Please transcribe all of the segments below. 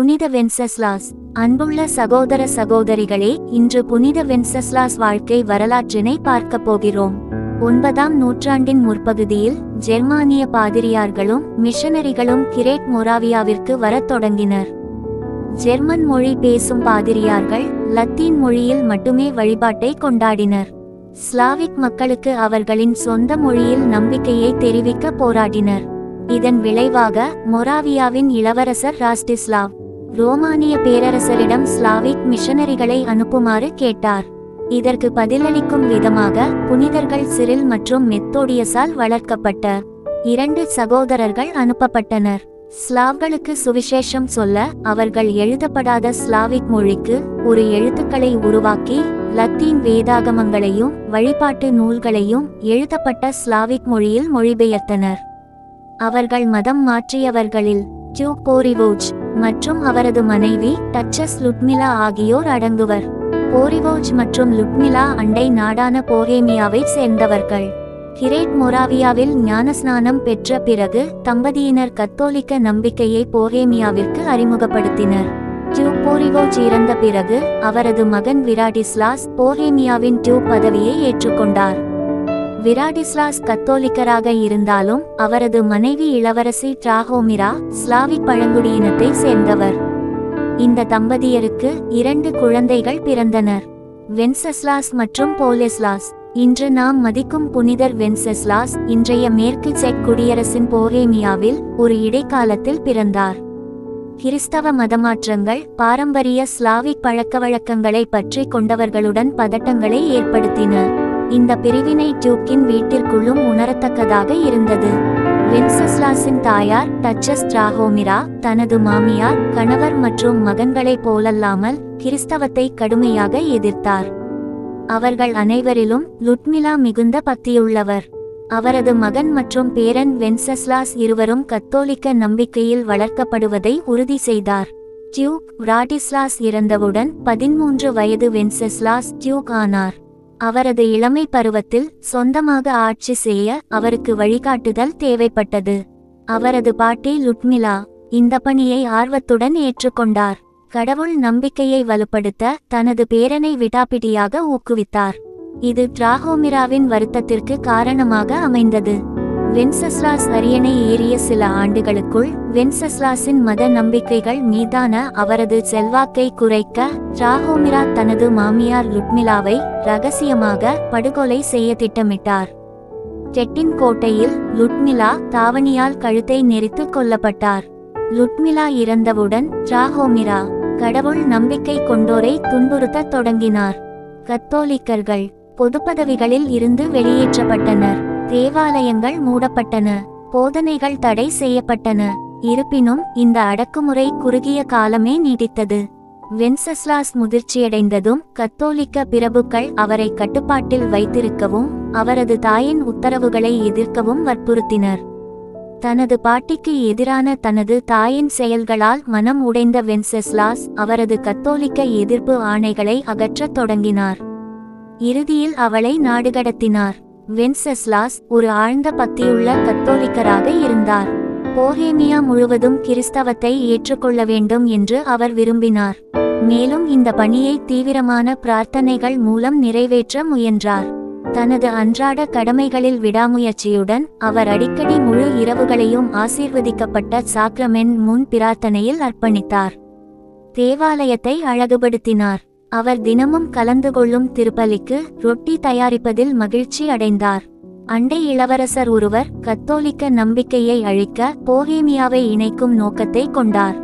புனித வென்சஸ்லாஸ் அன்புள்ள சகோதர சகோதரிகளே இன்று புனித வென்சஸ்லாஸ் வாழ்க்கை வரலாற்றினை பார்க்கப் போகிறோம். ஒன்பதாம் நூற்றாண்டின் முற்பகுதியில் ஜெர்மானிய பாதிரியார்களும் மிஷனரிகளும் கிரேட் மொராவியாவிற்கு வரத் தொடங்கினர். ஜெர்மன் மொழி பேசும் பாதிரியார்கள் லத்தீன் மொழியில் மட்டுமே வழிபாட்டை கொண்டாடினர். ஸ்லாவிக் மக்களுக்கு அவர்களின் சொந்த மொழியில் நம்பிக்கையை தெரிவிக்க போராடினர். இதன் விளைவாக மொராவியாவின் இளவரசர் ராஸ்டிஸ்லாவ் ரோமானிய பேரரசரிடம் ஸ்லாவிக் மிஷனரிகளை அனுப்புமாறு கேட்டார். இதற்கு பதிலளிக்கும் விதமாக புனிதர்கள் சிரில் மற்றும் மெத்தோடியஸால் வளர்க்கப்பட்ட இரண்டு சகோதரர்கள் அனுப்பப்பட்டனர். ஸ்லாவ்களுக்கு சுவிசேஷம் சொல்ல அவர்கள் எழுதப்படாத ஸ்லாவிக் மொழிக்கு ஒரு எழுத்துக்களை உருவாக்கி லத்தீன் வேதாகமங்களையும் வழிபாட்டு நூல்களையும் எழுதப்பட்ட ஸ்லாவிக் மொழியில் மொழிபெயர்த்தனர். அவர்கள் மதம் மாற்றியவர்களில் டியூ கோரிவோஜ் மற்றும் அவரது மனைவி டச்சஸ் லுட்மிலா ஆகியோர் அடங்குவர். போரிவோஜ் மற்றும் லுட்மிலா அண்டை நாடான போஹேமியாவை சேர்ந்தவர்கள். கிரேட் மொராவியாவில் ஞானஸ்நானம் பெற்ற பிறகு தம்பதியினர் கத்தோலிக்க நம்பிக்கையை போஹேமியாவிற்கு அறிமுகப்படுத்தினர். டியூப் போரிவோஜ் இறந்த பிறகு அவரது மகன் விராடிஸ்லாஸ் போஹேமியாவின் டியூ பதவியை ஏற்றுக்கொண்டார். விராடிஸ்லாஸ் கத்தோலிக்கராக இருந்தாலும் அவரது மனைவி இளவரசி டிராகோமிரா ஸ்லாவிக் பழங்குடியினத்தை சேர்ந்தவர். இந்த தம்பதியருக்கு இரண்டு குழந்தைகள் பிறந்தனர். வென்சஸ்லாஸ் மற்றும் போலெஸ்லாஸ். இன்று நாம் மதிக்கும் புனிதர் வென்செஸ்லாஸ் இன்றைய மேற்கு செக் குடியரசின் போகேமியாவில் ஒரு இடைக்காலத்தில் பிறந்தார். கிறிஸ்தவ மதமாற்றங்கள் பாரம்பரிய ஸ்லாவிக் பழக்கவழக்கங்களை பற்றி கொண்டவர்களுடன் பதட்டங்களை ஏற்படுத்தின. இந்த பிரிவினை டியூக்கின் வீட்டிற்குள்ளும் உணரத்தக்கதாக இருந்தது. வென்சஸ்லாஸின் தாயார் டச்சஸ் டிராகோமிரா தனது மாமியார் கணவர் மற்றும் மகன்களைப் போலல்லாமல் கிறிஸ்தவத்தை கடுமையாக எதிர்த்தார். அவர்கள் அனைவரிலும் லுட்மிலா மிகுந்த பக்தியுள்ளவர். அவரது மகன் மற்றும் பேரன் வென்சஸ்லாஸ் இருவரும் கத்தோலிக்க நம்பிக்கையில் வளர்க்கப்படுவதை உறுதி செய்தார். டியூக் ராடிஸ்லாஸ் இறந்தவுடன் பதிமூன்று வயது வென்செஸ்லாஸ் டியூக் ஆனார். அவரது இளமை பருவத்தில் சொந்தமாக ஆட்சி செய்ய அவருக்கு வழிகாட்டுதல் தேவைப்பட்டது. அவரது பாட்டி லுட்மிலா இந்த பணியை ஆர்வத்துடன் ஏற்றுக்கொண்டார். கடவுள் நம்பிக்கையை வலுப்படுத்த தனது பேரனை விடாப்பிடியாக ஊக்குவித்தார். இது டிராகோமிராவின் வருத்தத்திற்கு காரணமாக அமைந்தது. வென்சஸ்லாஸ் அரியணை ஏறிய சில ஆண்டுகளுக்குள் வென்சஸ்லாஸின் மத நம்பிக்கைகள் மீதான அவரது செல்வாக்கை குறைக்க ராகோமிரா தனது மாமியார் லுட்மிலாவை ரகசியமாக படுகொலை செய்ய திட்டமிட்டார். டெட்டின் கோட்டையில் லுட்மிலா தாவணியால் கழுத்தை நெரித்து கொல்லப்பட்டார். லுட்மிலா இறந்தவுடன் ராகோமிரா கடவுள் நம்பிக்கை கொண்டோரை துன்புறுத்தத் தொடங்கினார். கத்தோலிக்கர்கள் பொதுப்பதவிகளில் இருந்து வெளியேற்றப்பட்டனர். தேவாலயங்கள் மூடப்பட்டன. போதனைகள் தடை செய்யப்பட்டன. இருப்பினும் இந்த அடக்குமுறை குறுகிய காலமே நீடித்தது. வென்சஸ்லாஸ் முதிர்ச்சியடைந்ததும் கத்தோலிக்க பிரபுக்கள் அவரை கட்டுப்பாட்டில் வைத்திருக்கவும் அவரது தாயின் உத்தரவுகளை எதிர்க்கவும் வற்புறுத்தினர். தனது பாட்டிக்கு எதிரான தனது தாயின் செயல்களால் மனம் உடைந்த வென்செஸ்லாஸ் அவரது கத்தோலிக்க எதிர்ப்பு ஆணைகளை அகற்றத் தொடங்கினார். இறுதியில் அவளை நாடுகடத்தினார். வென்செஸ்லாஸ் ஒரு ஆழ்ந்த பக்தியுள்ள கத்தோலிக்கராக இருந்தார். போஹேமியா முழுவதும் கிறிஸ்தவத்தை ஏற்றுக்கொள்ள வேண்டும் என்று அவர் விரும்பினார். மேலும் இந்த பணியை தீவிரமான பிரார்த்தனைகள் மூலம் நிறைவேற்ற முயன்றார். தனது அன்றாட கடமைகளில் விடாமுயற்சியுடன் அவர் அடிக்கடி முழு இரவுகளையும் ஆசீர்வதிக்கப்பட்ட சாக்ரமென் முன் பிரார்த்தனையில் அர்ப்பணித்தார். தேவாலயத்தை அழகுபடுத்தினார். அவர் தினமும் கலந்து கொள்ளும் திருப்பலிக்கு ரொட்டி தயாரிப்பதில் மகிழ்ச்சி அடைந்தார். அண்டை இளவரசர் ஒருவர் கத்தோலிக்க நம்பிக்கையை அழிக்க போஹேமியாவை இணைக்கும் நோக்கத்தை கொண்டார்.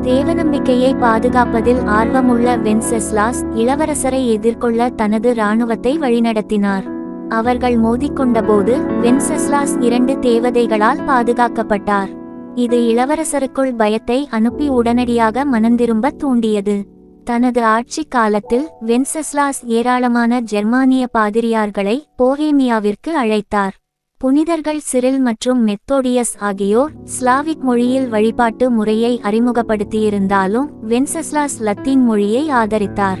தேவநம்பிக்கையை பாதுகாப்பதில் ஆர்வமுள்ள வென்செஸ்லாஸ் இளவரசரை எதிர்கொள்ள தனது இராணுவத்தை வழிநடத்தினார். அவர்கள் மோதிக்கொண்டபோது வென்செஸ்லாஸ் இரண்டு தேவதைகளால் பாதுகாக்கப்பட்டார். இது இளவரசருக்குள் பயத்தை அனுப்பி உடனடியாக மனந்திரும்ப தூண்டியது. தனது ஆட்சி காலத்தில் வென்செஸ்லாஸ் ஏராளமான ஜெர்மானிய பாதிரியார்களை போஹேமியாவிற்கு அழைத்தார். புனிதர்கள் சிரில் மற்றும் மெத்தோடியஸ் ஆகியோர் ஸ்லாவிக் மொழியில் வழிபாட்டு முறையை அறிமுகப்படுத்தியிருந்தாலும் வென்சஸ்லாஸ் லத்தீன் மொழியை ஆதரித்தார்.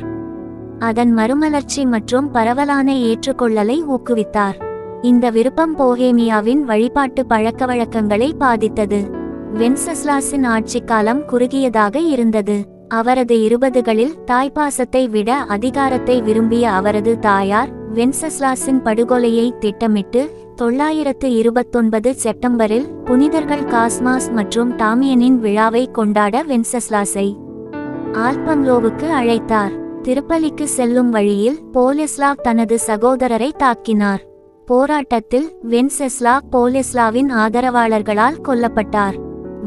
அதன் மறுமலர்ச்சி மற்றும் பரவலான ஏற்றுக்கொள்ளலை ஊக்குவித்தார். இந்த விருப்பம் போஹேமியாவின் வழிபாட்டு பழக்கவழக்கங்களை பாதித்தது. வென்சஸ்லாஸின் ஆட்சிக் காலம் குறுகியதாக இருந்தது. அவரது இருபதுகளில் தாய்ப்பாசத்தை விட அதிகாரத்தை விரும்பிய அவரது தாயார் வென்சஸ்லாஸின் படுகொலையை திட்டமிட்டு தொள்ளாயிரத்து இருபத்தொன்பது செப்டம்பரில் புனிதர்கள் காஸ்மாஸ் மற்றும் டாமியனின் விழாவை கொண்டாட வென்சஸ்லாஸை ஆல்பம்லோவுக்கு அழைத்தார். திருப்பலிக்கு செல்லும் வழியில் போலிஸ்லாவ் தனது சகோதரரை தாக்கினார். போராட்டத்தில் வென்செஸ்லா போலிஸ்லாவின் ஆதரவாளர்களால் கொல்லப்பட்டார்.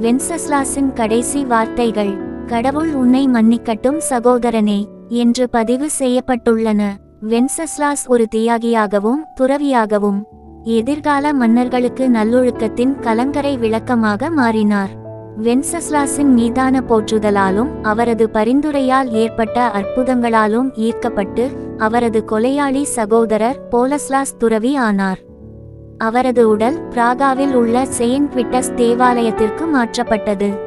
வென்சஸ்லாஸின் கடைசி வார்த்தைகள் கடவுள் உன்னை மன்னிக்கட்டும் சகோதரனே என்று பதிவு செய்யப்பட்டுள்ளன. வென்சஸ்லாஸ் ஒரு தியாகியாகவும் துறவியாகவும் எதிர்கால மன்னர்களுக்கு நல்லொழுக்கத்தின் கலங்கரை விளக்கமாக மாறினார். வென்சஸ்லாஸின் மீதான போற்றுதலாலும் அவரது பரிந்துரையால் ஏற்பட்ட அற்புதங்களாலும் ஈர்க்கப்பட்டு அவரது கொலையாளி சகோதரர் போலஸ்லாஸ் துறவி ஆனார். அவரது உடல் பிராகாவில் உள்ள செயின்ட் விட்டஸ் தேவாலயத்திற்கு மாற்றப்பட்டது.